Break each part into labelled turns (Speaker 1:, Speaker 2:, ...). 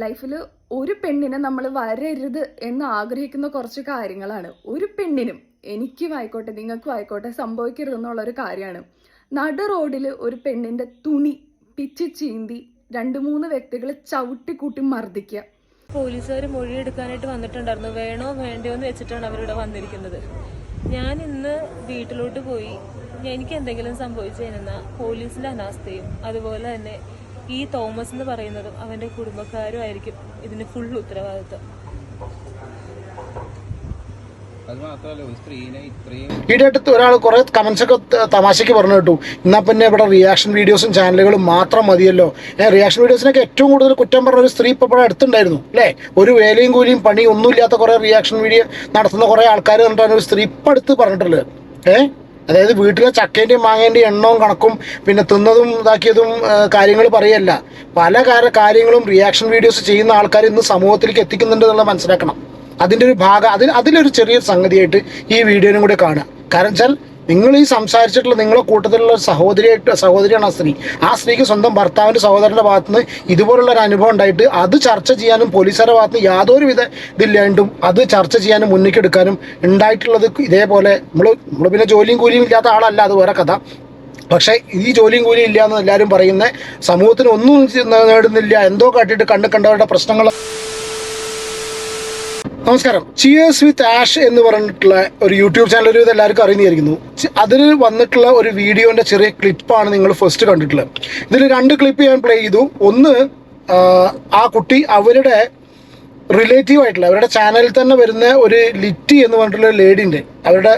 Speaker 1: ലൈഫിൽ ഒരു പെണ്ണിനെ നമ്മൾ വരരുത് എന്ന് ആഗ്രഹിക്കുന്ന കുറച്ച് കാര്യങ്ങളാണ്. ഒരു പെണ്ണിനും എനിക്കും ആയിക്കോട്ടെ നിങ്ങൾക്കും ആയിക്കോട്ടെ സംഭവിക്കരുത് എന്നുള്ള ഒരു കാര്യമാണ്. നട റോഡിൽ ഒരു പെണ്ണിന്റെ തുണി പിച്ച് ചീന്തി രണ്ട് മൂന്ന് വ്യക്തികൾ വ്യക്തികളെ ചവിട്ടിക്കൂട്ടി മർദ്ദിക്കുക.
Speaker 2: പോലീസുകാർ മൊഴിയെടുക്കാനായിട്ട് വന്നിട്ടുണ്ടായിരുന്നു. വേണോ വേണ്ടയോ എന്ന് വെച്ചിട്ടാണ് അവരിവിടെ വന്നിരിക്കുന്നത്. ഞാൻ ഇന്ന് വീട്ടിലോട്ട് പോയി. എനിക്ക് എന്തെങ്കിലും സംഭവിച്ചു കഴിഞ്ഞാൽ പോലീസിന്റെ അനാസ്ഥയും അതുപോലെ തന്നെ ഈ തോമസ് എന്ന് പറയുന്നതും അവന്റെ കുടുംബക്കാരും ആയിരിക്കും ഇതിന് ഫുൾ ഉത്തരവാദിത്വം.
Speaker 3: അത് മാത്രമല്ല ഒരു സ്ത്രീനെ ഇത്രയും
Speaker 4: ഈടെ അടുത്ത് ഒരാൾ കുറെ കമന്റ്സ് ഒക്കെ തമാശക്ക് തമാശയ്ക്ക് പറഞ്ഞു കേട്ടു. എന്നാ പിന്നെ ഇവിടെ റിയാക്ഷൻ വീഡിയോസും ചാനലുകളും മാത്രം മതിയല്ലോ. ഏഹ് റിയാക്ഷൻ വീഡിയോസിനൊക്കെ ഏറ്റവും കൂടുതൽ കുറ്റം പറഞ്ഞ ഒരു സ്ത്രീ ഇപ്പോൾ ഇവിടെ അടുത്തുണ്ടായിരുന്നു അല്ലേ? ഒരു വേലയും കൂലിയും പണി ഒന്നുമില്ലാത്ത കുറെ റിയാക്ഷൻ വീഡിയോ നടത്തുന്ന കുറെ ആൾക്കാർ കണ്ടാണ് ഒരു സ്ത്രീ ഇപ്പം അടുത്ത് പറഞ്ഞിട്ടുള്ളത്. ഏ? അതായത് വീട്ടിലെ ചക്കേന്റെയും മാങ്ങേന്റെയും എണ്ണവും കണക്കും പിന്നെ തിന്നതും ഇതാക്കിയതും കാര്യങ്ങൾ പറയല്ല. പല കാര- കാര്യങ്ങളും റിയാക്ഷൻ വീഡിയോസ് ചെയ്യുന്ന ആൾക്കാർ ഇന്ന് സമൂഹത്തിലേക്ക് എത്തിക്കുന്നുണ്ട് എന്നുള്ളത് മനസ്സിലാക്കണം. അതിന്റെ ഒരു ഭാഗം അതിൽ അതിലൊരു ചെറിയൊരു സംഗതിയായിട്ട് ഈ വീഡിയോനും കൂടെ കാണുക. കാരണം വെച്ചാൽ നിങ്ങൾ ഈ സംസാരിച്ചിട്ടുള്ള നിങ്ങളെ കൂട്ടത്തിലുള്ള സഹോദരിയായിട്ട് സഹോദരിയാണ് ആ സ്ത്രീ. ആ സ്ത്രീക്ക് സ്വന്തം ഭർത്താവിന്റെ സഹോദരന്റെ ഭാഗത്തുനിന്ന് ഇതുപോലുള്ള ഒരു അനുഭവം ഉണ്ടായിട്ട് അത് ചർച്ച ചെയ്യാനും പോലീസുകാരുടെ ഭാഗത്ത് യാതൊരു വിധ ഇതില്ലാണ്ടും അത് ചർച്ച ചെയ്യാനും മുന്നിക്കെടുക്കാനും ഉണ്ടായിട്ടുള്ളത് ഇതേപോലെ നമ്മൾ നമ്മൾ പിന്നെ ജോലിയും കൂലിയും ഇല്ലാത്ത ആളല്ല അത് വേറെ കഥ. പക്ഷേ ഈ ജോലിയും കൂലിയും ഇല്ല എന്ന് എല്ലാവരും പറയുന്നത് സമൂഹത്തിന് ഒന്നും നേടുന്നില്ല എന്തോ കാട്ടിയിട്ട് കണ്ണ് കണ്ടവരുടെ പ്രശ്നങ്ങൾ നമസ്കാരം. ചിയേഴ്സ് വിത്ത് ആഷ് എന്ന് പറഞ്ഞിട്ടുള്ള ഒരു യൂട്യൂബ് ചാനൽ ഒരു എല്ലാവർക്കും അറിയുന്നതായിരിക്കുന്നു. അതിൽ വന്നിട്ടുള്ള ഒരു വീഡിയോന്റെ ചെറിയ ക്ലിപ്പാണ് നിങ്ങൾ ഫസ്റ്റ് കണ്ടിട്ടുള്ളത്. ഇതിൽ രണ്ട് ക്ലിപ്പ് ഞാൻ പ്ലേ ചെയ്തു. ഒന്ന് ആ കുട്ടി അവരുടെ റിലേറ്റീവ് ആയിട്ടുള്ള അവരുടെ ചാനലിൽ തന്നെ വരുന്ന ഒരു ലിറ്റി എന്ന് പറഞ്ഞിട്ടുള്ള ലേഡിന്റെ അവരുടെ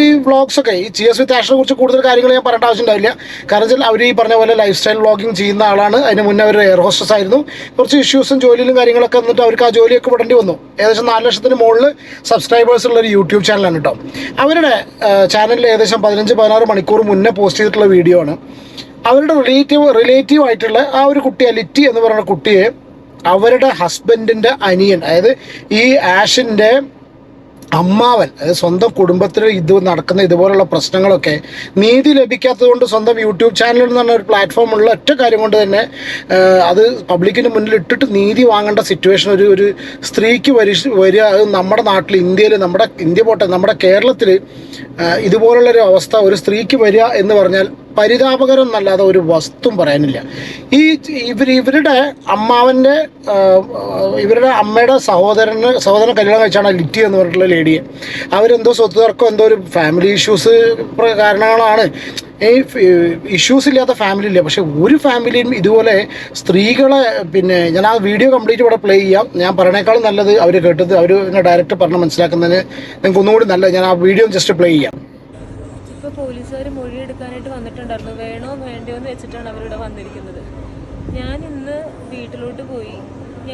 Speaker 4: ഈ വ്ളോഗ്സ് ഒക്കെ ഈ ചിയസ് വി താഷിനെ കുറിച്ച് കൂടുതൽ കാര്യങ്ങൾ ഞാൻ പറയേണ്ട ആവശ്യമുണ്ടാവില്ല. കാരണം വെച്ചാൽ അവർ ഈ പറഞ്ഞ പോലെ ലൈഫ് സ്റ്റൈൽ വ്ളോഗിങ് ചെയ്യുന്ന ആളാണ്. അതിന് മുന്നേ അവർ എയർ ഹോസ്റ്റസ് ആയിരുന്നു. കുറച്ച് ഇഷ്യൂസും ജോലിയിലും കാര്യങ്ങളൊക്കെ വന്നിട്ട് അവർക്ക് ആ ജോലിയൊക്കെ വിടേണ്ടി വന്നു. ഏകദേശം നാല് ലക്ഷത്തിന് മുകളിൽ സബ്സ്ക്രൈബേഴ്സ് ഉള്ള ഒരു യൂട്യൂബ് ചാനലാണ് കേട്ടോ അവരുടെ ചാനലിൽ ഏകദേശം പതിനഞ്ച് പതിനാറ് മണിക്കൂർ മുന്നേ പോസ്റ്റ് ചെയ്തിട്ടുള്ള വീഡിയോ ആണ്. അവരുടെ റിലേറ്റീവ് റിലേറ്റീവ് ആയിട്ടുള്ള ആ ഒരു കുട്ടിയെ ലിറ്റി എന്ന് പറയുന്ന കുട്ടിയെ അവരുടെ ഹസ്ബൻഡിന്റെ അനിയൻ അതായത് ഈ ആഷിന്റെ അമ്മാവൻ അതായത് സ്വന്തം കുടുംബത്തിൽ ഇത് നടക്കുന്ന ഇതുപോലുള്ള പ്രശ്നങ്ങളൊക്കെ നീതി ലഭിക്കാത്തത് കൊണ്ട് സ്വന്തം യൂട്യൂബ് ചാനൽ എന്ന് പറഞ്ഞ ഒരു പ്ലാറ്റ്ഫോം ഉള്ള ഒറ്റ കാര്യം കൊണ്ട് തന്നെ അത് പബ്ലിക്കിന് മുന്നിൽ ഇട്ടിട്ട് നീതി വാങ്ങേണ്ട സിറ്റുവേഷൻ ഒരു ഒരു സ്ത്രീക്ക് വരി വരിക അത് നമ്മുടെ നാട്ടിൽ ഇന്ത്യയിൽ നമ്മുടെ ഇന്ത്യ പോട്ടെ നമ്മുടെ കേരളത്തിൽ ഇതുപോലുള്ളൊരു അവസ്ഥ ഒരു സ്ത്രീക്ക് വരിക എന്ന് പറഞ്ഞാൽ പരിതാപകരം എന്നല്ലാതെ ഒരു വസ്തുവും പറയാനില്ല. ഈ ഇവർ ഇവരുടെ അമ്മാവന്റെ ഇവരുടെ അമ്മയുടെ സഹോദരന് സഹോദരൻ കല്യാണം കഴിച്ചാണ് ലിറ്റി എന്ന് പറഞ്ഞിട്ടുള്ള ലേഡിയെ. അവരെന്തോ സ്വത്ത് തർക്കം എന്തോ ഒരു ഫാമിലി ഇഷ്യൂസ് കാരണങ്ങളാണ്. ഈ ഇഷ്യൂസ് ഇല്ലാത്ത ഫാമിലി ഇല്ല. പക്ഷെ ഒരു ഫാമിലിയും ഇതുപോലെ സ്ത്രീകളെ പിന്നെ ഞാൻ ആ വീഡിയോ കംപ്ലീറ്റ് ഇവിടെ പ്ലേ ചെയ്യാം. ഞാൻ പറയണേക്കാളും നല്ലത് അവർ കേട്ടത് അവർ ഡയറക്റ്റ് പറഞ്ഞ് മനസ്സിലാക്കുന്നതിന് നിങ്ങൾക്ക് ഒന്നുകൂടി നല്ലത് ഞാൻ ആ വീഡിയോ ജസ്റ്റ് പ്ലേ ചെയ്യാം.
Speaker 2: പോലീസുകാർ മൊഴിയെടുക്കാനായിട്ട് വന്നിട്ടുണ്ടായിരുന്നു. വേണോ വേണ്ടയോ എന്ന് വെച്ചിട്ടാണ് അവരിവിടെ വന്നിരിക്കുന്നത്. ഞാൻ ഇന്ന് വീട്ടിലോട്ട് പോയി.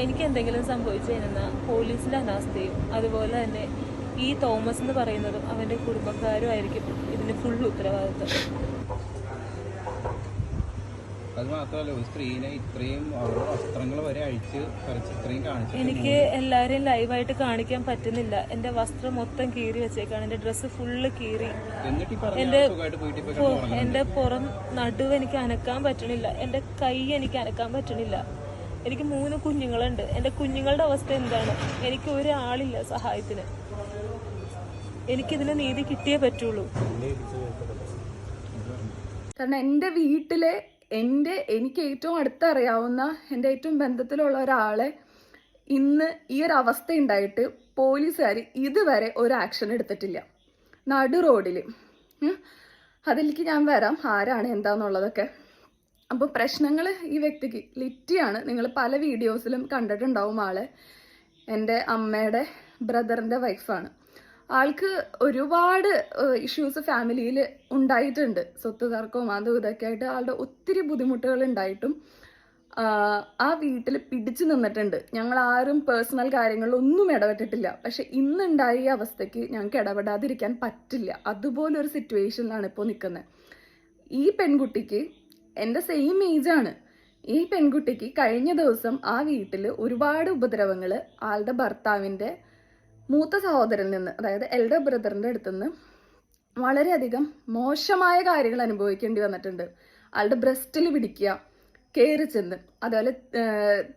Speaker 2: എനിക്ക് എന്തെങ്കിലും സംഭവിച്ചു കഴിഞ്ഞാൽ പോലീസിന്റെ അനാസ്ഥയും അതുപോലെ തന്നെ ഈ തോമസ് എന്ന് പറയുന്നതും അവന്റെ കുടുംബക്കാരും ആയിരിക്കും ഇതിന് ഫുൾ ഉത്തരവാദിത്വം.
Speaker 3: അത് മാത്രമല്ല ഒരു സ്ത്രീനെ ഇത്രയും അവരുടെ വസ്ത്രങ്ങൾ വരെ അഴിച്ച് പറിച്ച് ഇത്രയും കാണിച്ചു
Speaker 2: എനിക്ക് എല്ലാവരെയും ലൈവായിട്ട് കാണിക്കാൻ പറ്റുന്നില്ല. എന്റെ വസ്ത്രം മൊത്തം കീറി വെച്ചേക്കാണ്. എന്റെ ഡ്രസ്സ് ഫുള്ള് കീറി. എന്റെ എന്റെ പുറം നടുവ് എനിക്ക് അനക്കാൻ പറ്റണില്ല എന്റെ കൈ എനിക്ക് അനക്കാൻ പറ്റണില്ല എനിക്ക് മൂന്ന് കുഞ്ഞുങ്ങളുണ്ട്. എന്റെ കുഞ്ഞുങ്ങളുടെ അവസ്ഥ എന്താണ്? എനിക്ക് ഒരാളില്ല സഹായത്തിന്. എനിക്കിതിന് നീതി കിട്ടിയേ പറ്റുള്ളൂ.
Speaker 1: കാരണം എന്റെ വീട്ടിലെ എന്റെ എനിക്ക് ഏറ്റവും അടുത്തറിയാവുന്ന എന്റെ ഏറ്റവും ബന്ധത്തിലുള്ള ഒരാളെ ഇന്ന് ഈ ഒരു അവസ്ഥ ഉണ്ടായിട്ട് പോലീസുകാർ ഇതുവരെ ഒരു ആക്ഷൻ എടുത്തിട്ടില്ല. നടു റോഡിൽ അതിലേക്ക് ഞാൻ വരാം. ആരാണ് എന്താന്നുള്ളതൊക്കെ. അപ്പോൾ പ്രശ്നങ്ങൾ ഈ വ്യക്തിക്ക് ലിറ്റിയാണ്. നിങ്ങൾ പല വീഡിയോസിലും കണ്ടിട്ടുണ്ടാവും ആളെ. എന്റെ അമ്മയുടെ ബ്രദറിന്റെ വൈഫാണ് ആൾക്ക് ഒരുപാട് ഇഷ്യൂസ് ഫാമിലിയിൽ ഉണ്ടായിട്ടുണ്ട്. സ്വത്ത് തർക്കവും അതും ഇതൊക്കെ ആയിട്ട് ആളുടെ ഒത്തിരി ബുദ്ധിമുട്ടുകൾ ഉണ്ടായിട്ടും ആ വീട്ടിൽ പിടിച്ചു നിന്നിട്ടുണ്ട്. ഞങ്ങൾ ആരും പേഴ്സണൽ കാര്യങ്ങളിലൊന്നും ഇടപെട്ടിട്ടില്ല. പക്ഷെ ഇന്നുണ്ടായ ഈ അവസ്ഥയ്ക്ക് ഞങ്ങൾക്ക് ഇടപെടാതിരിക്കാൻ പറ്റില്ല. അതുപോലൊരു സിറ്റുവേഷനിലാണ് ഇപ്പോൾ നിൽക്കുന്നത്. ഈ പെൺകുട്ടിക്ക് എന്റെ സെയിം ഏജാണ് ഈ പെൺകുട്ടിക്ക് കഴിഞ്ഞ ദിവസം ആ വീട്ടിൽ ഒരുപാട് ഉപദ്രവങ്ങൾ ആളുടെ ഭർത്താവിന്റെ മൂത്ത സഹോദരനിൽ നിന്ന് അതായത് എൽഡർ ബ്രദറിന്റെ അടുത്തുനിന്ന് വളരെയധികം മോശമായ കാര്യങ്ങൾ അനുഭവിക്കേണ്ടി വന്നിട്ടുണ്ട്. ആളുടെ ബ്രസ്റ്റിൽ പിടിക്കുക കയറി ചെന്ന് അതുപോലെ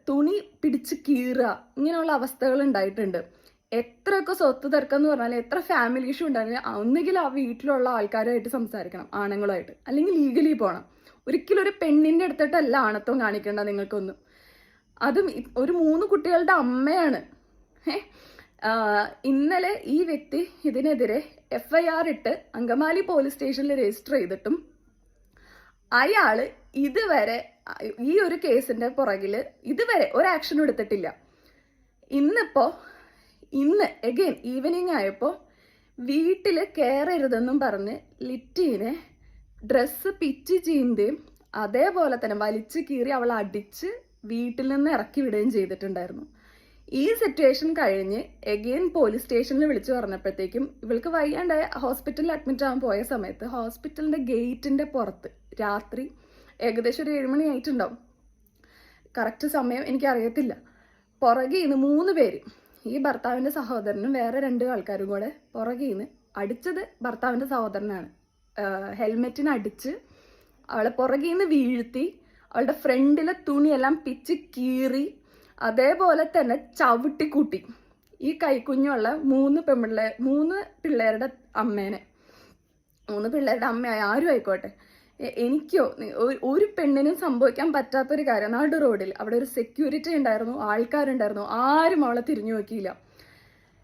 Speaker 1: തുണി പിടിച്ച് കീറുക ഇങ്ങനെയുള്ള അവസ്ഥകൾ ഉണ്ടായിട്ടുണ്ട്. എത്രയൊക്കെ സ്വത്ത് തർക്കം എന്ന് പറഞ്ഞാൽ എത്ര ഫാമിലി ഇഷ്യൂ ഉണ്ടായാലും ഒന്നുകിൽ ആ വീട്ടിലുള്ള ആൾക്കാരുമായിട്ട് സംസാരിക്കണം ആണുങ്ങളുമായിട്ട്. അല്ലെങ്കിൽ ലീഗലി പോകണം ഒരിക്കലും ഒരു പെണ്ണിന്റെ അടുത്തിട്ടല്ല ആണത്വം കാണിക്കേണ്ട നിങ്ങൾക്കൊന്നും. അതും ഒരു മൂന്ന് കുട്ടികളുടെ അമ്മയാണ്. ഏ? ഇന്നലെ ഈ വ്യക്തി ഇതിനെതിരെ എഫ് ഐ ആർ ഇട്ട് അങ്കമാലി പോലീസ് സ്റ്റേഷനിൽ രജിസ്റ്റർ ചെയ്തിട്ടും അയാൾ ഇതുവരെ ഈ ഒരു കേസിന്റെ പുറകിൽ ഇതുവരെ ഒരു ആക്ഷൻ എടുത്തിട്ടില്ല. ഇന്നിപ്പോ ഇന്ന് എഗെയിൻ ഈവനിങ് ആയപ്പോ വീട്ടിൽ കയറരുതെന്നും പറഞ്ഞ് ലിറ്റീനെ ഡ്രസ്സ് പിച്ച് ചീന്തുകയും അതേപോലെ തന്നെ വലിച്ചു കീറി അവൾ അടിച്ച് വീട്ടിൽ നിന്ന് ഇറക്കി വിടുകയും ചെയ്തിട്ടുണ്ടായിരുന്നു. ഈ സിറ്റുവേഷൻ കഴിഞ്ഞ് എഗെയിൻ പോലീസ് സ്റ്റേഷനിൽ വിളിച്ചു പറഞ്ഞപ്പോഴത്തേക്കും ഇവൾക്ക് വയ്യാണ്ടായ ഹോസ്പിറ്റലിൽ അഡ്മിറ്റ് ആകാൻ പോയ സമയത്ത് ഹോസ്പിറ്റലിന്റെ ഗേറ്റിന്റെ പുറത്ത് രാത്രി ഏകദേശം ഒരു ഏഴുമണി ആയിട്ടുണ്ടാവും. കറക്റ്റ് സമയം എനിക്കറിയത്തില്ല. പുറകെ നിന്ന് മൂന്ന് പേര് ഈ ഭർത്താവിന്റെ സഹോദരനും വേറെ രണ്ട് ആൾക്കാരും കൂടെ പുറകെ നിന്ന് അടിച്ചത് ഭർത്താവിന്റെ സഹോദരനാണ്. ഹെൽമെറ്റിന് അടിച്ച് അവളെ പുറകെ നിന്ന് വീഴ്ത്തി അവളുടെ ഫ്രണ്ടിലെ തുണിയെല്ലാം പിച്ച് കീറി അതേപോലെ തന്നെ ചവിട്ടിക്കൂട്ടി. ഈ കൈക്കുഞ്ഞുള്ള മൂന്ന് പെൺപിള്ളേ മൂന്ന് പിള്ളേരുടെ അമ്മേനെ. മൂന്ന് പിള്ളേരുടെ അമ്മയായ ആരും ആയിക്കോട്ടെ. എനിക്കോ ഒരു പെണ്ണിനും സംഭവിക്കാൻ പറ്റാത്തൊരു കാര്യം. നാട് റോഡിൽ അവിടെ ഒരു സെക്യൂരിറ്റി ഉണ്ടായിരുന്നു ആൾക്കാരുണ്ടായിരുന്നു. ആരും അവളെ തിരിഞ്ഞു നോക്കിയില്ല.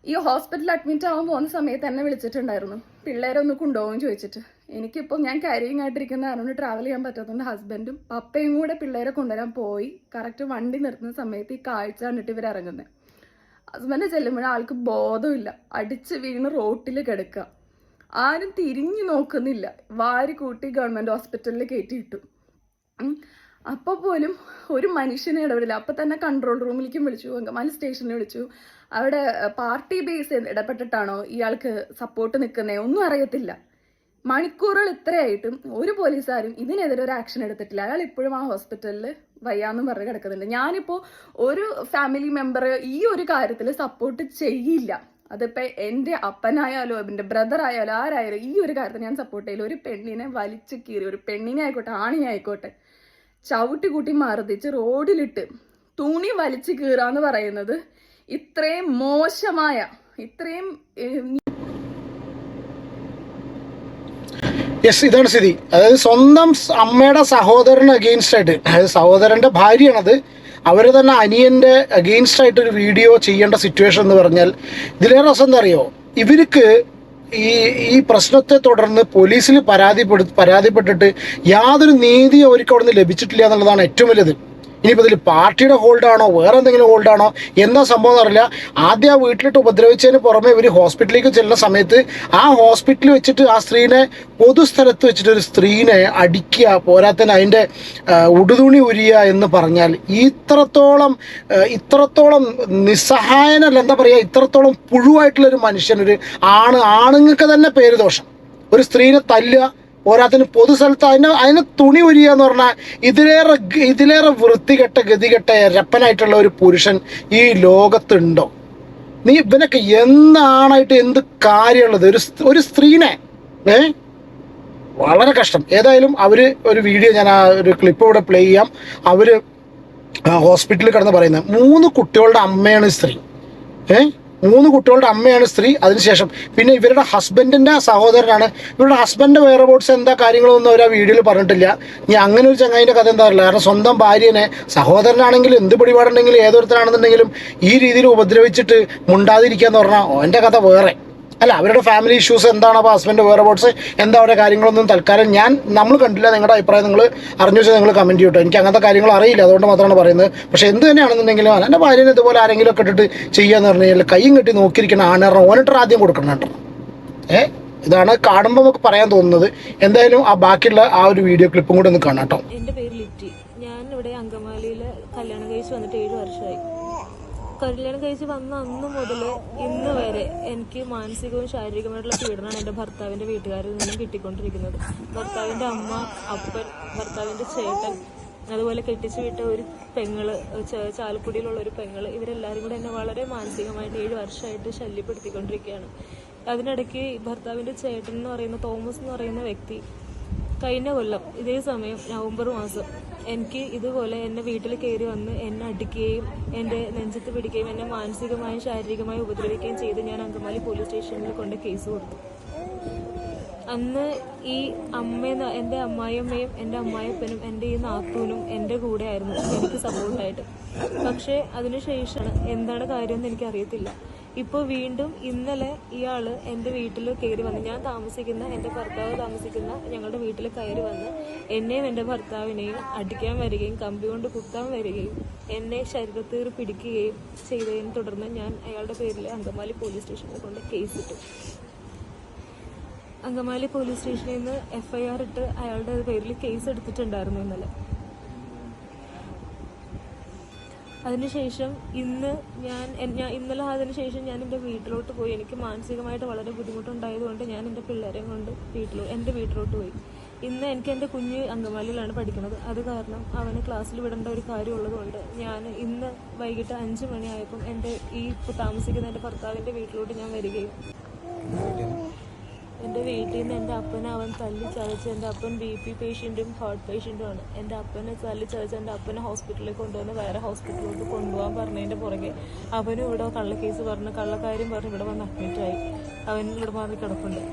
Speaker 1: ഈ ഹോസ്പിറ്റലിൽ അഡ്മിറ്റ് ആവാൻ പോകുന്ന സമയത്ത് തന്നെ വിളിച്ചിട്ടുണ്ടായിരുന്നു. പിള്ളേരെ ഒന്ന് കൊണ്ടുപോകും ചോദിച്ചിട്ട്. എനിക്കിപ്പോൾ ഞാൻ കാരിങ് ആയിട്ടിരിക്കുന്ന കാരണം ട്രാവൽ ചെയ്യാൻ പറ്റാത്തതുകൊണ്ട് ഹസ്ബൻഡും പപ്പയും കൂടെ പിള്ളേരെ കൊണ്ടുവരാൻ പോയി. കറക്റ്റ് വണ്ടി നിർത്തുന്ന സമയത്ത് ഈ കാഴ്ച കണ്ടിട്ട് ഇവർ ഇറങ്ങുന്നത് ഹസ്ബൻഡ് ചെല്ലുമ്പോൾ ആൾക്ക് ബോധമില്ല. അടിച്ച് വീണ് റോട്ടിൽ കിടക്കുക. ആരും തിരിഞ്ഞു നോക്കുന്നില്ല. വാരി കൂട്ടി ഗവൺമെന്റ് ഹോസ്പിറ്റലിൽ കയറ്റിയിട്ടു അപ്പോൾ പോലും ഒരു മനുഷ്യനെ ഇടപെടില്ല. അപ്പം തന്നെ കൺട്രോൾ റൂമിലേക്കും വിളിച്ചു അങ്കമാലി സ്റ്റേഷനിൽ വിളിച്ചു. അവിടെ പാർട്ടി ബേസ് ഇടപെട്ടിട്ടാണോ ഇയാൾക്ക് സപ്പോർട്ട് നിൽക്കുന്നത് ഒന്നും അറിയത്തില്ല. മണിക്കൂറുകൾ ഇത്രയായിട്ടും ഒരു പോലീസുകാരും ഇതിനെതിരെ ഒരു ആക്ഷൻ എടുത്തിട്ടില്ല. അയാൾ ഇപ്പോഴും ആ ഹോസ്പിറ്റലിൽ വയ്യാന്നും പറഞ്ഞ് കിടക്കുന്നുണ്ട്. ഞാനിപ്പോൾ ഒരു ഫാമിലി മെമ്പർ ഈ ഒരു കാര്യത്തിൽ സപ്പോർട്ട് ചെയ്യില്ല. അതിപ്പോൾ എന്റെ അപ്പനായാലോ എന്റെ ബ്രദർ ആയാലോ ആരായാലും ഈ ഒരു കാര്യത്തിൽ ഞാൻ സപ്പോർട്ട് ചെയ്യില്ല. ഒരു പെണ്ണിനെ വലിച്ചു കീറി ഒരു പെണ്ണിനെ ആയിക്കോട്ടെ ആണിനെ ആയിക്കോട്ടെ. ചവിട്ടി കൂട്ടി മർദ്ദിച്ച് റോഡിലിട്ട് തുണി വലിച്ചു കീറാന്ന് പറയുന്നത് ഇത്രയും മോശമായ ഇത്രയും
Speaker 4: യെസ് ഇതാണ് സ്ഥിതി. അതായത് സ്വന്തം അമ്മയുടെ സഹോദരന് അഗെയിൻസ്റ്റ് ആയിട്ട് അതായത് സഹോദരന്റെ ഭാര്യയാണത് അവർ തന്നെ അനിയന്റെ അഗെയിൻസ്റ്റ് ആയിട്ട് ഒരു വീഡിയോ ചെയ്യേണ്ട സിറ്റുവേഷൻ എന്ന് പറഞ്ഞാൽ ഇതിലേറെ രസം എന്താ അറിയോ? ഇവർക്ക് ഈ ഈ പ്രശ്നത്തെ തുടർന്ന് പോലീസിൽ പരാതിപ്പെടു പരാതിപ്പെട്ടിട്ട് യാതൊരു നീതി അവർക്ക് അവിടെ നിന്ന് ലഭിച്ചിട്ടില്ല എന്നുള്ളതാണ് ഏറ്റവും വലുത്. ഇനിയിപ്പോൾ ഇതിൽ പാർട്ടിയുടെ ഹോൾഡാണോ വേറെ എന്തെങ്കിലും ഹോൾഡാണോ എന്താ സംഭവം എന്നറിയില്ല. ആദ്യം ആ വീട്ടിലിട്ട് ഉപദ്രവിച്ചതിന് പുറമെ ഇവർ ഹോസ്പിറ്റലിലേക്ക് ചെല്ലുന്ന സമയത്ത് ആ ഹോസ്പിറ്റലിൽ വെച്ചിട്ട് ആ സ്ത്രീനെ പൊതുസ്ഥലത്ത് വെച്ചിട്ട് ഒരു സ്ത്രീനെ അടിക്കുക പോരാത്തന്നെ അതിന്റെ ഉടുതുണി ഉരിയ എന്ന് പറഞ്ഞാൽ ഇത്രത്തോളം ഇത്രത്തോളം നിസ്സഹായനല്ല എന്താ പറയുക ഇത്രത്തോളം പുഴുവായിട്ടുള്ളൊരു മനുഷ്യനൊരു ആണ് ആണുങ്ങൾക്ക് തന്നെ പേര് ദോഷം. ഒരു സ്ത്രീനെ തല്ലുക പോരാത്തിന് പൊതുസ്ഥലത്ത് അതിന് അതിന് തുണി ഉരിയ എന്ന് പറഞ്ഞാൽ ഇതിലേറെ ഇതിലേറെ വൃത്തികെട്ട ഗതികെട്ട രപ്പനായിട്ടുള്ള ഒരു പുരുഷൻ ഈ ലോകത്തുണ്ടോ? നീ ഇവനൊക്കെ എന്താണായിട്ട് എന്ത് കാര്യമുള്ളത്? ഒരു ഒരു സ്ത്രീനെ ഏ? വളരെ കഷ്ടം. ഏതായാലും അവർ ഒരു വീഡിയോ ഞാൻ ആ ഒരു ക്ലിപ്പ് ഇവിടെ പ്ലേ ചെയ്യാം. അവർ ഹോസ്പിറ്റലിൽ കിടന്ന് പറയുന്നത് മൂന്ന് കുട്ടികളുടെ അമ്മയാണ് സ്ത്രീ. ഏ? മൂന്ന് കുട്ടികളുടെ അമ്മയാണ് സ്ത്രീ അതിനുശേഷം പിന്നെ ഇവരുടെ ഹസ്ബൻഡിന്റെ സഹോദരനാണ്. ഇവരുടെ ഹസ്ബൻഡ് വേറെ ബോട്ട്സ് എന്താ കാര്യങ്ങളൊന്നും അവർ ആ വീഡിയോയിൽ പറഞ്ഞിട്ടില്ല. ഇനി അങ്ങനെ ഒരു ചങ്ങായിന്റെ കഥ എന്താ അറിയില്ല. കാരണം സ്വന്തം ഭാര്യനെ സഹോദരനാണെങ്കിലും എന്ത് പിടിപാടുണ്ടെങ്കിലും ഏതൊരുത്തരാണെന്നുണ്ടെങ്കിലും ഈ രീതിയിൽ ഉപദ്രവിച്ചിട്ട് മുണ്ടാതിരിക്കുക എന്ന് പറഞ്ഞാൽ എന്റെ കഥ വേറെ. അല്ല അവരുടെ ഫാമിലി ഇഷ്യൂസ് എന്താണ്? അപ്പോൾ ഹസ്ബൻഡ് വേറെ ബോട്ട്സ് എന്താ അവരുടെ കാര്യങ്ങളൊന്നും തൽക്കാലം ഞാൻ നമ്മൾ കണ്ടില്ല. നിങ്ങളുടെ അഭിപ്രായം നിങ്ങൾ അറിഞ്ഞു വെച്ചാൽ നിങ്ങൾ കമന്റ് ചെയ്യട്ടോ എനിക്ക് അങ്ങനത്തെ കാര്യങ്ങൾ അറിയില്ല. അതുകൊണ്ട് മാത്രമാണ് പറയുന്നത്. പക്ഷേ എന്ത് തന്നെയാണെന്നുണ്ടെങ്കിലും എന്റെ ഭാര്യനെ ഇതുപോലെ ആരെങ്കിലും ഒക്കെ ഇട്ടിട്ട് ചെയ്യാന്ന് പറഞ്ഞു കഴിഞ്ഞാൽ കൈയും കെട്ടി നോക്കിയിരിക്കണം ആണറ ഓനിട്ടർ ആദ്യം കൊടുക്കണം കേട്ടോ. ഏ? ഇതാണ് കാണുമ്പോൾ നമുക്ക് പറയാൻ തോന്നുന്നത്. എന്തായാലും ആ ബാക്കിയുള്ള ആ ഒരു വീഡിയോ ക്ലിപ്പും കൂടെ ഒന്ന് കാണാം കേട്ടോ
Speaker 2: എന്റെ പേര് ലിറ്റി ഞാൻ ഇവിടെ അങ്കമാലിയിൽ കല്യാണം കഴിച്ച് വന്നിട്ട് ഏഴ് വർഷമായി കല്യാണം കഴിച്ച് വന്ന അന്ന് മുതൽ ഇന്ന് വരെ എനിക്ക് മാനസികവും ശാരീരികമായിട്ടുള്ള പീഡനമാണ് എന്റെ ഭർത്താവിന്റെ വീട്ടുകാരിൽ നിന്നും കിട്ടിക്കൊണ്ടിരിക്കുന്നത്. ഭർത്താവിന്റെ അമ്മ അപ്പൻ ഭർത്താവിന്റെ ചേട്ടൻ അതുപോലെ കെട്ടിച്ചു വിട്ട ഒരു പെങ്ങൾ ചാലക്കുടിയിലുള്ള ഒരു പെങ്ങൾ ഇവരെല്ലാവരും കൂടെ എന്നെ വളരെ മാനസികമായിട്ട് ഏഴ് വർഷമായിട്ട് ശല്യപ്പെടുത്തിക്കൊണ്ടിരിക്കുകയാണ്. അതിനിടയ്ക്ക് ഭർത്താവിന്റെ ചേട്ടൻ എന്ന് പറയുന്ന തോമസ് എന്ന് പറയുന്ന വ്യക്തി കഴിഞ്ഞ കൊല്ലം ഇതേ സമയം നവംബർ മാസം എനിക്ക് ഇതുപോലെ എന്നെ വീട്ടിൽ കയറി വന്ന് എന്നെ അടിക്കുകയും എന്റെ നെഞ്ചത്ത് പിടിക്കുകയും എന്നെ മാനസികമായും ശാരീരികമായും ഉപദ്രവിക്കുകയും ചെയ്ത് ഞാൻ അങ്കമാലി പോലീസ് സ്റ്റേഷനിൽ കൊണ്ട് കേസ് കൊടുത്തു. അന്ന് ഈ അമ്മ എന്റെ അമ്മായിയമ്മയും എന്റെ അമ്മായിപ്പനും എന്റെ ഈ നാത്തൂനും എന്റെ കൂടെ ആയിരുന്നു എനിക്ക് സപ്പോർട്ടായിട്ട് പക്ഷേ അതിനുശേഷം എന്താണ് കാര്യമെന്ന് എനിക്കറിയത്തില്ല. ഇപ്പോൾ വീണ്ടും ഇന്നലെ ഇയാൾ എന്റെ വീട്ടിൽ കയറി വന്ന് ഞാൻ താമസിക്കുന്ന എന്റെ ഭർത്താവ് താമസിക്കുന്ന ഞങ്ങളുടെ വീട്ടിൽ കയറി വന്ന് എന്നെയും എന്റെ ഭർത്താവിനെയും അടിക്കാൻ വരികയും കമ്പി കൊണ്ട് കുത്താൻ വരികയും എന്നെ ശരീരത്തിൽ പിടിക്കുകയും ചെയ്തതിന് തുടർന്ന് ഞാൻ അയാളുടെ പേരിൽ അങ്കമാലി പോലീസ് സ്റ്റേഷനിൽ കൊണ്ട് കേസിട്ടു. അങ്കമാലി പോലീസ് സ്റ്റേഷനിൽ നിന്ന് എഫ്ഐആർ ഇട്ട് അയാളുടെ പേരിൽ കേസ് എടുത്തിട്ടുണ്ടായിരുന്നു ഇന്നലെ. അതിനുശേഷം ഇന്ന് ഞാൻ ഞാൻ ഇന്നലെ അതിനുശേഷം ഞാൻ എന്റെ വീട്ടിലോട്ട് പോയി. എനിക്ക് മാനസികമായിട്ട് വളരെ ബുദ്ധിമുട്ടുണ്ടായതുകൊണ്ട് ഞാൻ എന്റെ പിള്ളേരെയും കൊണ്ട് വീട്ടിലോ എന്റെ വീട്ടിലോട്ട് പോയി. ഇന്ന് എനിക്ക് എന്റെ കുഞ്ഞ് അങ്കമാലിയിലാണ് പഠിക്കുന്നത്. അത് കാരണം അവന് ക്ലാസ്സിൽ വിടേണ്ട ഒരു കാര്യം ഉള്ളതുകൊണ്ട് ഞാൻ ഇന്ന് വൈകിട്ട് അഞ്ച് മണിയായപ്പം എന്റെ ഈ താമസിക്കുന്ന എന്റെ ഭർത്താവിന്റെ വീട്ടിലോട്ട് ഞാൻ വരികയും എന്റെ വീട്ടിൽ നിന്ന് എന്റെ അപ്പനെ അവൻ തല്ലി ചതച്ച് എന്റെ അപ്പൻ ബി പി പേഷ്യന്റും ഹാർട്ട് പേഷ്യന്റുമാണ് എന്റെ അപ്പനെ തല്ലി ചതച്ച് എന്റെ അപ്പനെ ഹോസ്പിറ്റലിൽ കൊണ്ടുവന്ന് വേറെ ഹോസ്പിറ്റലിലോട്ട് കൊണ്ടുപോകാൻ പറഞ്ഞതിന്റെ പുറകെ അവനും ഇവിടെ കള്ളക്കേസ് പറഞ്ഞ് കള്ളക്കാര്യം പറഞ്ഞ് ഇവിടെ വന്ന് അഡ്മിറ്റായി അവനും ഇവിടെ മാറി കിടപ്പുണ്ട്.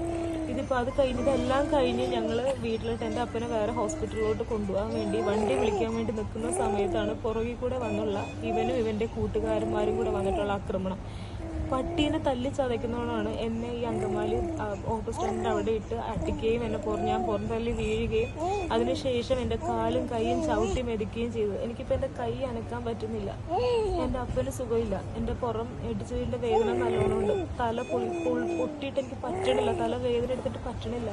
Speaker 2: ഇതിപ്പോൾ അത് കഴിഞ്ഞതെല്ലാം കഴിഞ്ഞ് ഞങ്ങൾ വീട്ടിലിട്ട് എന്റെ അപ്പനെ വേറെ ഹോസ്പിറ്റലിലോട്ട് കൊണ്ടുപോകാൻ വേണ്ടി വണ്ടി വിളിക്കാൻ വേണ്ടി നിൽക്കുന്ന സമയത്താണ് പുറകിൽ കൂടെ വന്നുള്ള ഇവനും ഇവന്റെ കൂട്ടുകാരന്മാരും കൂടെ വന്നിട്ടുള്ള ആക്രമണം. പട്ടീനെ തല്ലി ചതയ്ക്കുന്നവളാണ് എന്നെ ഈ അങ്കമാലി ഓട്ടോ സ്റ്റാൻഡിന്റെ അവിടെ ഇട്ട് അടിക്കുകയും എന്നെ പുറ ഞാൻ പുറം തല്ലി വീഴുകയും അതിനുശേഷം എന്റെ കാലും കൈയും ചവിട്ടി മെതിക്കുകയും ചെയ്തു. എനിക്കിപ്പോൾ എന്റെ കൈ അനക്കാൻ പറ്റുന്നില്ല. എന്റെ അപ്പന് സുഖമില്ല. എന്റെ പുറം ഇടിച്ചതിന്റെ വേദന നല്ലോണമുണ്ട് തല പൊളി പൊട്ടിയിട്ട് എനിക്ക് പറ്റണില്ല. തല വേദന എടുത്തിട്ട് പറ്റണില്ല.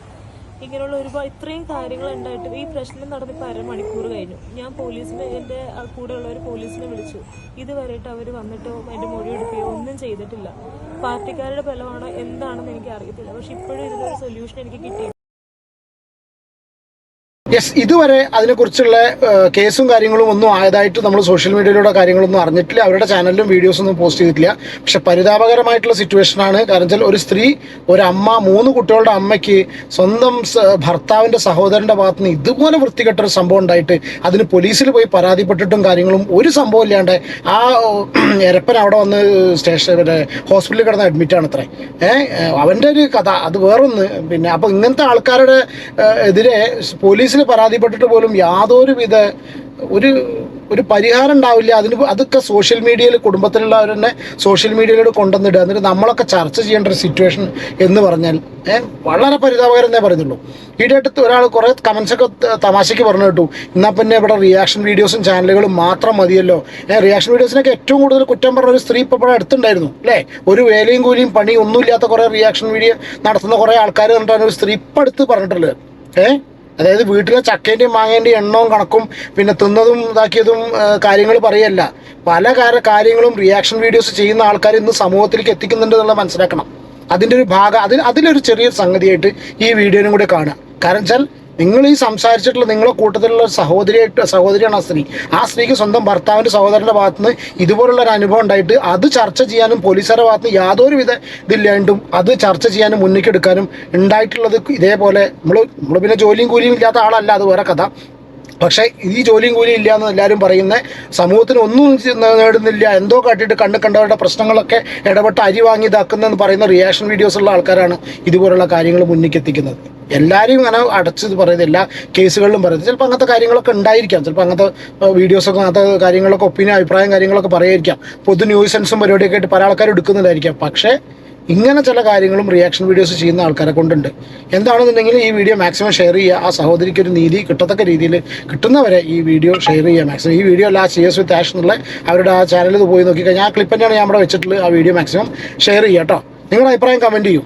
Speaker 2: ഇങ്ങനെയുള്ള ഒരുപാട് ഇത്രയും കാര്യങ്ങൾ ഉണ്ടായിട്ട് ഈ പ്രശ്നം നടന്നിപ്പോൾ അരമണിക്കൂർ കഴിഞ്ഞു. ഞാൻ പോലീസിനെ എന്റെ കൂടെ ഒരു പോലീസിനെ വിളിച്ചു. ഇതുവരെയായിട്ട് അവർ വന്നിട്ടോ എന്റെ മൊഴി എടുക്കുകയോ ഒന്നും ചെയ്തിട്ടില്ല. പാർട്ടിക്കാരുടെ ബലമാണോ എന്താണെന്ന് എനിക്ക് അറിയത്തില്ല പക്ഷെ ഇപ്പോഴും ഇതിനൊരു സൊല്യൂഷൻ എനിക്ക് കിട്ടി
Speaker 4: യെസ് ഇതുവരെ അതിനെക്കുറിച്ചുള്ള കേസും കാര്യങ്ങളും ഒന്നും ആയതായിട്ട് നമ്മൾ സോഷ്യൽ മീഡിയയിലൂടെ കാര്യങ്ങളൊന്നും അറിഞ്ഞിട്ടില്ല. അവരുടെ ചാനലിലും വീഡിയോസ് ഒന്നും പോസ്റ്റ് ചെയ്തിട്ടില്ല. പക്ഷെ പരിതാപകരമായിട്ടുള്ള സിറ്റുവേഷനാണ് കാരണം വെച്ചാൽ ഒരു സ്ത്രീ ഒരമ്മ മൂന്ന് കുട്ടികളുടെ അമ്മയ്ക്ക് സ്വന്തം ഭർത്താവിന്റെ സഹോദരന്റെ ഭാഗത്ത് നിന്ന് ഇതുപോലെ വൃത്തികെട്ട ഒരു സംഭവം ഉണ്ടായിട്ട് അതിന് പോലീസിൽ പോയി പരാതിപ്പെട്ടിട്ടും കാര്യങ്ങളും ഒരു സംഭവം ഇല്ലാണ്ട് ആ എരപ്പൻ അവിടെ വന്ന് സ്റ്റേഷൻ ഹോസ്പിറ്റലിൽ കിടന്ന് അഡ്മിറ്റ് ആണ് അത്രേ. ഏഹ് അവന്റെ ഒരു കഥ. അത് വേറൊന്ന്. പിന്നെ അപ്പോൾ ഇങ്ങനത്തെ ആൾക്കാരുടെ എതിരെ പോലീസിൽ പരാതിപ്പെട്ടിട്ട് പോലും യാതൊരു വിധ ഒരു ഒരു പരിഹാരം ഉണ്ടാവില്ല. അതിന് അതൊക്കെ സോഷ്യൽ മീഡിയയിൽ കുടുംബത്തിലുള്ളവർ തന്നെ സോഷ്യൽ മീഡിയയിലൂടെ കൊണ്ടുവന്നിടുക. എന്നിട്ട് നമ്മളൊക്കെ ചർച്ച ചെയ്യേണ്ട ഒരു സിറ്റുവേഷൻ എന്ന് പറഞ്ഞാൽ വളരെ പരിതാപകരം എന്നേ പറയുന്നുള്ളൂ അടുത്ത് ഒരാൾ കുറേ കമൻസൊക്കെ തമാശയ്ക്ക് പറഞ്ഞു കേട്ടു. എന്നാൽ പിന്നെ ഇവിടെ റിയാക്ഷൻ വീഡിയോസും ചാനലുകളും മാത്രം മതിയല്ലോ. റിയാക്ഷൻ വീഡിയോസിനൊക്കെ ഏറ്റവും കൂടുതൽ കുറ്റം പറഞ്ഞ ഒരു സ്ത്രീ ഇപ്പോൾ ഇവിടെ അടുത്തുണ്ടായിരുന്നു അല്ലേ? ഒരു വേലയും കൂലിയും പണി ഒന്നുമില്ലാത്ത കുറേ റിയാക്ഷൻ വീഡിയോ നടത്തുന്ന കുറേ ആൾക്കാർ കണ്ടാണ് ഒരു സ്ത്രീ ഇപ്പം അടുത്ത് പറഞ്ഞിട്ടുള്ളത് ഏഹ് അതായത് വീട്ടിലെ ചക്കേന്റെയും മാങ്ങേന്റെയും എണ്ണവും കണക്കും പിന്നെ തിന്നതും ഇതാക്കിയതും കാര്യങ്ങൾ പറയല്ല. പല കാര കാര്യങ്ങളും റിയാക്ഷൻ വീഡിയോസ് ചെയ്യുന്ന ആൾക്കാർ ഇന്ന് സമൂഹത്തിലേക്ക് എത്തിക്കുന്നുണ്ട് എന്നുള്ളത് മനസ്സിലാക്കണം. അതിന്റെ ഒരു ഭാഗം അതിൽ അതിലൊരു ചെറിയൊരു സംഗതിയായിട്ട് ഈ വീഡിയോനും കൂടെ കാണുക. കാരണം വെച്ചാൽ നിങ്ങൾ ഈ സംസാരിച്ചിട്ടുള്ള നിങ്ങളെ കൂട്ടത്തിലുള്ള സഹോദരിയായിട്ട് സഹോദരിയാണ് ആ സ്ത്രീ. ആ സ്ത്രീക്ക് സ്വന്തം ഭർത്താവിന്റെ സഹോദരന്റെ ഭാഗത്ത് നിന്ന് ഇതുപോലുള്ള ഒരു അനുഭവം ഉണ്ടായിട്ട് അത് ചർച്ച ചെയ്യാനും പോലീസുകാരുടെ യാതൊരു വിധ ഇതില്ലാണ്ടും അത് ചർച്ച ചെയ്യാനും മുന്നിക്കെടുക്കാനും ഉണ്ടായിട്ടുള്ളത് ഇതേപോലെ നമ്മൾ നമ്മൾ പിന്നെ ജോലിയും കൂലിയും ഇല്ലാത്ത ആളല്ല അത് വേറെ കഥ. പക്ഷേ ഈ ജോലിയും കൂലിയും ഇല്ല എന്ന് എല്ലാവരും പറയുന്നത് സമൂഹത്തിന് ഒന്നും നേടുന്നില്ല. എന്തോ കാട്ടിയിട്ട് കണ്ണ് കണ്ടവരുടെ പ്രശ്നങ്ങളൊക്കെ ഇടപെട്ട് അരി വാങ്ങി ഇതാക്കുന്നതെന്ന് പറയുന്ന റിയാക്ഷൻ വീഡിയോസ് ഉള്ള ആൾക്കാരാണ് ഇതുപോലുള്ള കാര്യങ്ങൾ മുന്നിലേക്ക് എത്തിക്കുന്നത്. എല്ലാവരും ഇങ്ങനെ അടച്ച് പറയുന്നത്. എല്ലാ കേസുകളിലും പറയുന്നത്. ചിലപ്പോൾ അങ്ങനത്തെ കാര്യങ്ങളൊക്കെ ഉണ്ടായിരിക്കാം. ചിലപ്പോൾ അങ്ങനത്തെ വീഡിയോസൊക്കെ അങ്ങനത്തെ കാര്യങ്ങളൊക്കെ ഒപ്പീനിയൻ അഭിപ്രായം കാര്യങ്ങളൊക്കെ പറയായിരിക്കാം. പൊതു ന്യൂസൻസും പരിപാടിയൊക്കെ ആയിട്ട് പല ആൾക്കാരും എടുക്കുന്നുണ്ടായിരിക്കാം. പക്ഷേ ഇങ്ങനെ ചില കാര്യങ്ങളും റിയാക്ഷൻ വീഡിയോസ് ചെയ്യുന്ന ആൾക്കാരെ കൊണ്ടുണ്ട്. എന്താണെന്നുണ്ടെങ്കിൽ ഈ വീഡിയോ മാക്സിമം ഷെയർ ചെയ്യുക. ആ സഹോദരിക്ക് ഒരു നീതി കിട്ടത്തക്ക രീതിയിൽ കിട്ടുന്നവരെ ഈ വീഡിയോ ഷെയർ ചെയ്യുക. മാക്സിമം ഈ വീഡിയോ അല്ല എസ് വിത്ത് ആഷ് എന്നുള്ള അവരുടെ ആ ചാനലിൽ പോയി നോക്കിക്കഴിഞ്ഞാൽ ആ ക്ലിപ്പ് തന്നെയാണ് ഞാൻ ഇവിടെ വെച്ചിട്ടുള്ളത്. ആ വീഡിയോ മാക്സിമം ഷെയർ ചെയ്യുക കേട്ടോ നിങ്ങളുടെ അഭിപ്രായം കമന്റ് ചെയ്യൂ.